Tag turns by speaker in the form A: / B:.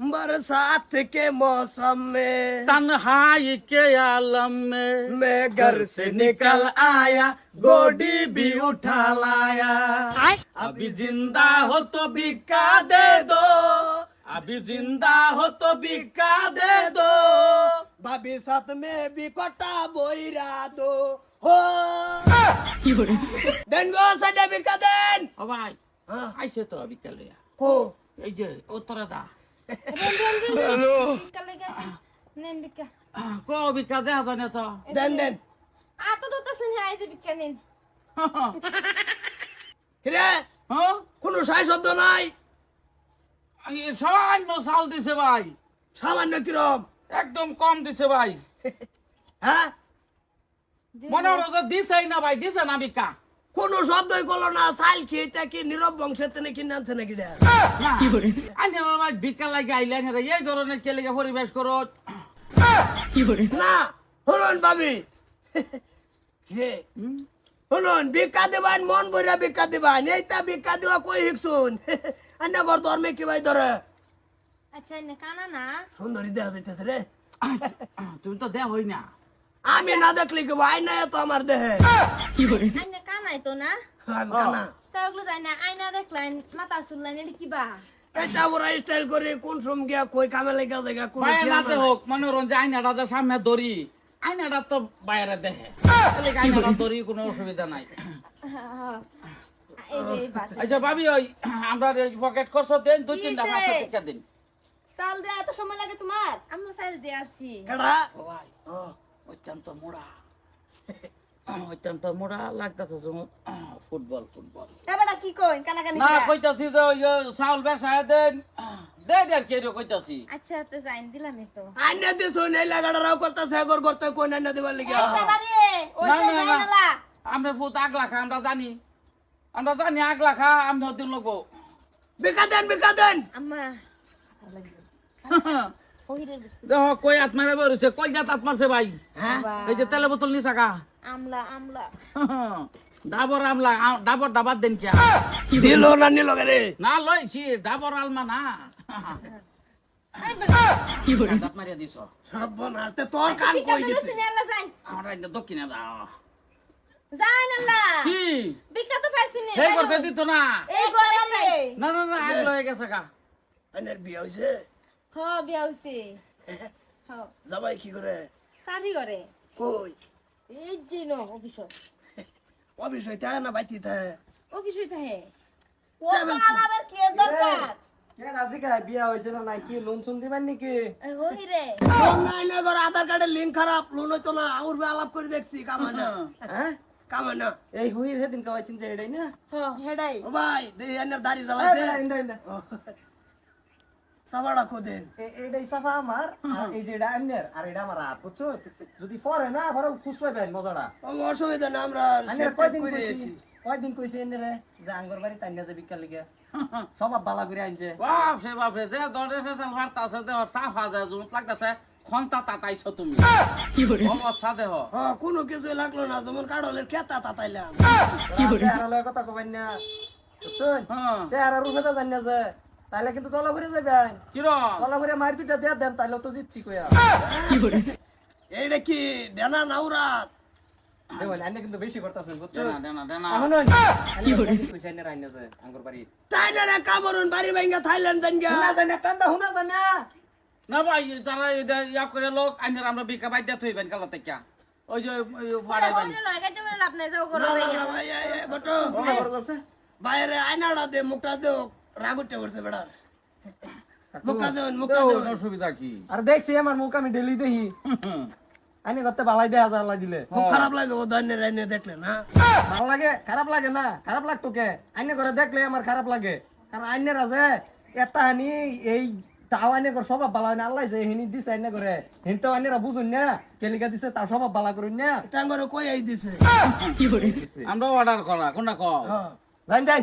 A: बरसात के मौसम में।
B: तन्हाई के आलम में।
A: मैं घर से निकल आया गोडी भी उठा लाया।
B: अभी ज़िंदा हो तो बिका दे दो। अभी ज़िंदा हो तो बिका दे दो।
A: भाभी साथ में भी कोटा बोरा दो। हो। देन गो सडे बिका देन
B: ओ भाई
A: हाँ।
B: ऐसे तो
A: अभी
B: चले लिया को? ये
C: ओ दा নেন বিকা
B: কো বিকা দেখা যায় না তো
A: দেন
C: তো শুনে আইছে বিকা নেন
A: কিরে
B: হ্যাঁ
A: কোনো সাই শব্দ নাই?
B: এই সামান্য চাল দিছে ভাই।
A: সামান্য কিরম?
B: একদম কম দিছে ভাই।
A: হ্যাঁ?
B: মনে হলো দিছেই না ভাই দিছে না বিকা।
A: কোনো শব্দই করল না সাইল খেয়ে কি নীরব বংশের তেনে কিনে আনছে নাকি
B: আমি আমার ভাই বিকা লাগে আইলেন হেরে এই ধরনের কেলেগে পরিবেশ করো?
A: না শুনুন ভাবি। কে? শুনুন ভিক্ষা দিবান মন বইরা ভিক্ষা দিবান। এইটা ভিক্ষা দিবা কই শিখছুন? আন্না ঘর ধর্মে কি ভাই ধরে?
C: আচ্ছা না কানা না?
A: সুন্দরী দেখা যাইতেছে রে।
B: তুমি তো দেহ হই না।
A: আমি না দেখলি কি ভাই না তো আমার দেহে।
C: আইনা কানাই তো না
A: আমি
C: তা ওগুলো যাই না আয়না দেখলেন মাথা শুনলেন এটা কি বা
A: এটা ওরা স্টাইল করে কোন সম গিয়া কই কামে লাগা জায়গা কোন
B: বাইরে হোক মনে হরণ যে সামনে ধরি আইনাটা তো বাইরে দেখে আইনাটা ধরি কোনো অসুবিধা নাই
C: এই যে এই বাস
B: আচ্ছা ভাবি ওই আমরা পকেট দেন দুই তিনটা? পাঁচশো টাকা দিন
D: চাল দেয়া এত সময় লাগে তোমার
C: আমরা সাইড দিয়ে আছি
A: কেডা
B: ও ভাই
A: ও
B: অত্যন্ত মোড়া অত্যন্ত মোড়া লাগতেছে ফুটবল ফুটবল।
D: এবারে কি কই কানাকানি
B: না
D: করে?
B: কইতাছি যে ওই যে চাউল বেসায় দেন। দে দেন কে কইতাছি।
C: আচ্ছা তো যাই দিলাম তো।
A: আন্না দিছুন এই লাগাটা রাও করতেছে আগর করতে কোন আন্না দিবার লাগা?
D: ওই
B: না,
D: যে
B: না, না।
D: জানালা।
B: আমরা ফুট জানি। আমরা জানি আগ লাখা আমরা দিন লোক
A: ভিক্ষা দেন ভিক্ষা দেন।
C: আম্মা। ওহিরের
B: দেখো কই আত্মারে বেরোছে কই যাত আত্মারছে ভাই?
A: হ্যাঁ।
B: এই যে তেলে বোতল নি সাকা
C: আমলা আমলা।
B: ডাবর আমলা ডাবর ডাবার দেন কে
A: দিল না নিল রে?
B: না লইছি ডাবর আলমা না। দাঁত মারিয়া দিছ।
A: সব বনাতে তোর কান কই গেছে?
C: শুনে আল্লাহ যাই।
B: আমরা এই দক্ষিণে দাও
C: যাই না
B: কি?
C: বিকা তো পাইছি নে।
B: সেই করতে দিত না।
D: এই গরমে
B: না না না আগ লয়ে গেছে কা
A: আনের বিয়া হইছে?
C: হ বিয়া হইছে। হ
A: জামাই কি করে?
C: সারি করে।
A: কই?
C: এই যে নো অফিস
A: অফিস হইতে না বাইতি থাকে
C: অফিস হইতে হে
D: ও আলাবের কি দরকার?
E: বিয়া হয়েছে না নাই? কি লোন শুন দিবেন নাকি?
A: নাই না ঘর আধার কার্ডের লিঙ্ক খারাপ লোন হইতো না আউর আলাপ করে দেখছি কামানা।
E: হ্যাঁ।
A: কামানা।
E: এই হুইর কাবাইছেন যে এটাই না?
C: হেডাই।
A: ও ভাই দাড়ি জ্বালাইছে।
E: ইন্দা।
A: কোদেন
E: এইটাই সাফা আমার আর এই যে এটা আর আমার হাত বুঝছ? যদি পরে না পরে খুশ পাইবেন মজাটা।
A: অসুবিধা না আমরা
E: কয়দিন
A: করে
E: কইছি? কয়দিন কইছে যে আঙ্গর বাড়ি টাইনা যে বিকাল লিগে। সবাব বালা করে আনছে।
B: বাপ রে বাপ রে যে দরে ফেসাল সাফা যায় জুমত লাগতাছে খন্তা তাতাইছো তুমি। অবস্থা দেহ।
A: হ্যাঁ কোনো কিছু লাগল না যেমন কাড়লের খেতা তাতাইলাম।
E: চেহারা লয় কথা কবেন না বুঝছেন
B: হ্যাঁ।
E: চেহারা রুফেটা জানি না যে তাইলে কিন্তু তলা ঘুরে যাবেন।
B: কিরম
E: তলা ঘুরে মারি দুইটা দিয়ে দেন তাইলে তো জিতছি কইয়া।
A: এইটা কি ডেনা নাউরাত
E: দেখুন কিন্তু বেশি করতেছেন বুঝছ?
B: দেনা দেনা দেনা।
E: এখন কি করে কইছে আন্নে রাইনা যে আঙ্গর বাড়ি।
A: তাই না রে কামরুন বাড়ি ভাঙ্গা থাইল্যান্ড দেন গা
E: হুনা জানে কান্দা হুনা জানে
B: না। ভাই তারা এটা ইয়া করে লোক আইনের আমরা বিকা বাইদ্যা থইবেন কালা থেকে। ওই যে
A: বাইরে আয়নাটা দে মুখটা দে রাগুটে করছে বেড়ার মুখটা দেন মুখটা
B: দেও, অসুবিধা কি?
E: আর দেখছি আমার মুখ আমি ডেলি দেখি। আইনে করতে বালাই দেয়া যা আল্লাহ দিলে।
A: খুব খারাপ লাগে ও দৈনের আইনে দেখলে না?
E: ভালো লাগে? খারাপ লাগে না? খারাপ লাগতো কে? আইনে করে দেখলে আমার খারাপ লাগে। কারণ আইনের আছে এটা হানি এই তাও আইনে করে স্বভাব ভালো না। আল্লাহ যে হিনি দিছে আইনে করে। হিন তো আইনেরা বুঝুন না। কেলিকা দিছে তার স্বভাব ভালো করুন না।
A: তাঙ্গরে কই আই দিছে?
B: আমরা অর্ডার করা কোনটা
A: হ্যাঁ।
E: জান যাই